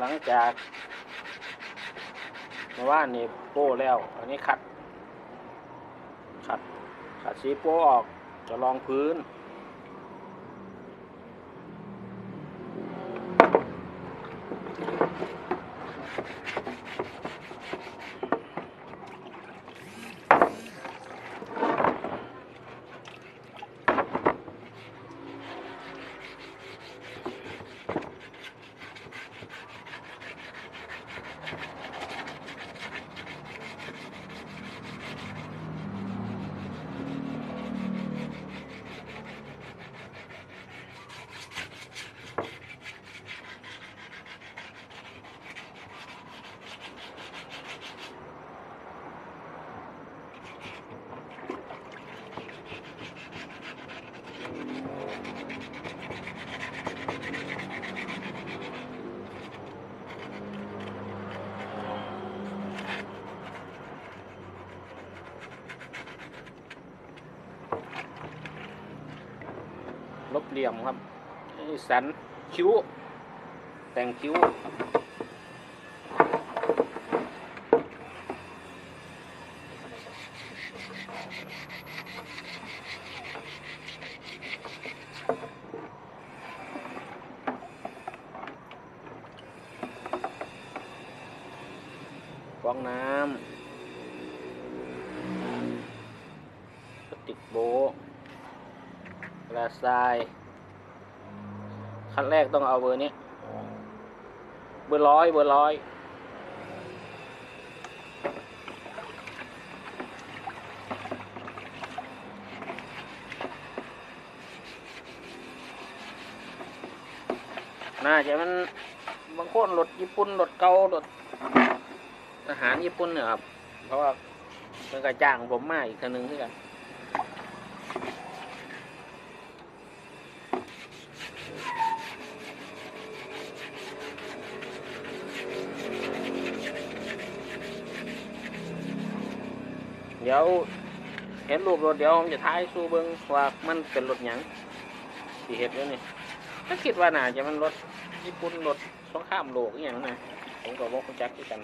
หลังจากเมื่อวานนี่โป้แล้ว อันนี้ขัด ขัด ขัดสีโป้ออกจะรองพื้น ลบเหลี่ยมครับ สันคิ้ว แต่งคิ้วฟองน้ำสติกโบ กระทราย ขั้นแรกต้องเอาเบอร์นี้ เบอร์ร้อยเบอร์ร้อยน่าจะมันบางคนรถญี่ปุ่นรถเก่ารถอาหารญี่ปุ่นเนี่ยครับ เพราะว่าเป็นกระจ้างผมมาอีกทีนึงที่กัน เดี๋ยวเห็นรูปรถเดี๋ยวผมจะท้ายสู้เบิ้งว่ามันเป็นรถหยังสีเห็ดแล้วนี่ถ้าคิดว่าน่าจะมันรถญี่ปุ่นรถสงครามโลกอหย่างนะผมก็บอกคุณแจ็คด้วยกัน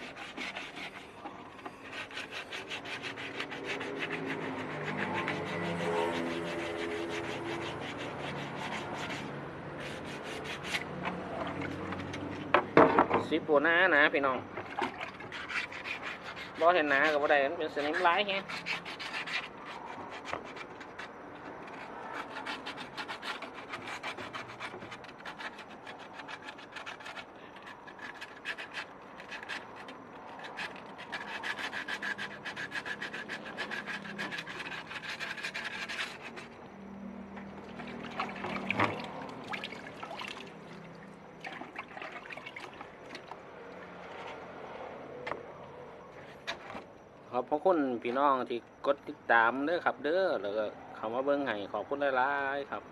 สิบปัวหน้านะพี่น้อง บ่เห็นหนากับบ่ได้มันเป็นสนิมลายแฮะ ขอบพระคุณพี่น้องที่กดติดตามเด้อครับ เด้อแล้วก็คำว่าเบิ้งไห้ขอบคุณหลายๆครับ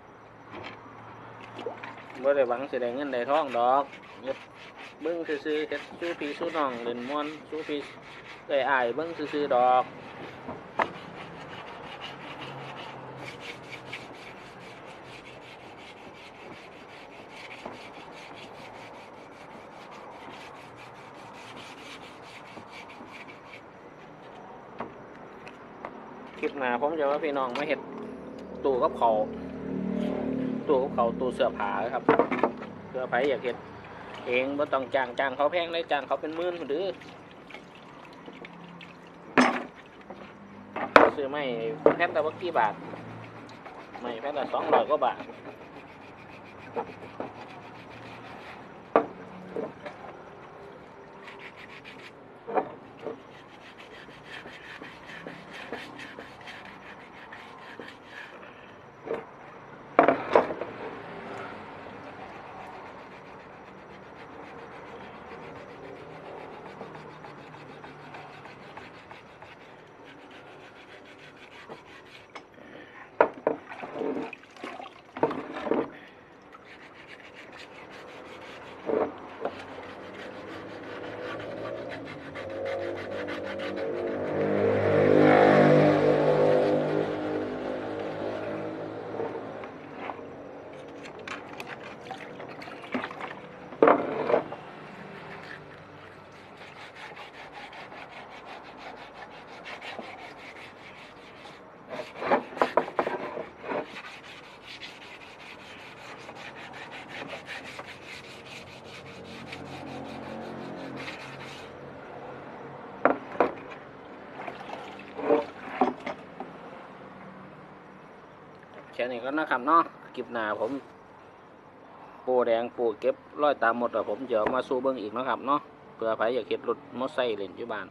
บ่ได้หวังสิได้เงินได้ทองดอกเบิ้งซื้อๆเฮ็ดสู้พี่สู้น้องเล่นม่วนสู้พี่เอ้ยอ้ายเบิ้งซื้อๆดอก คลิปหน้าผมจะว่าพี่น้องมาเห็ดตู้กับเขาตู้กับเขาตู้เสื้อผ้าครับเสื้อผ้าอยากเห็ดเองบ่ต้องจ้างจ้างเขาแพงเลยจ้างเขาเป็นหมื่นหรือซื้อไม่แพนแต่ว่ากี่บาท ไม่แพนแต่สองร้อยกว่าบาท แค่นี้ก็นะครับเนาะคลิปหน้าผม ปูแดงปูเก็บร้อยตามหมดอะผมเดี๋ยวมาสู้เบิ้งอีกนะครับเนาะเพื่อใครอยากเก็บรถมอไซค์เล่นอยู่บ้าน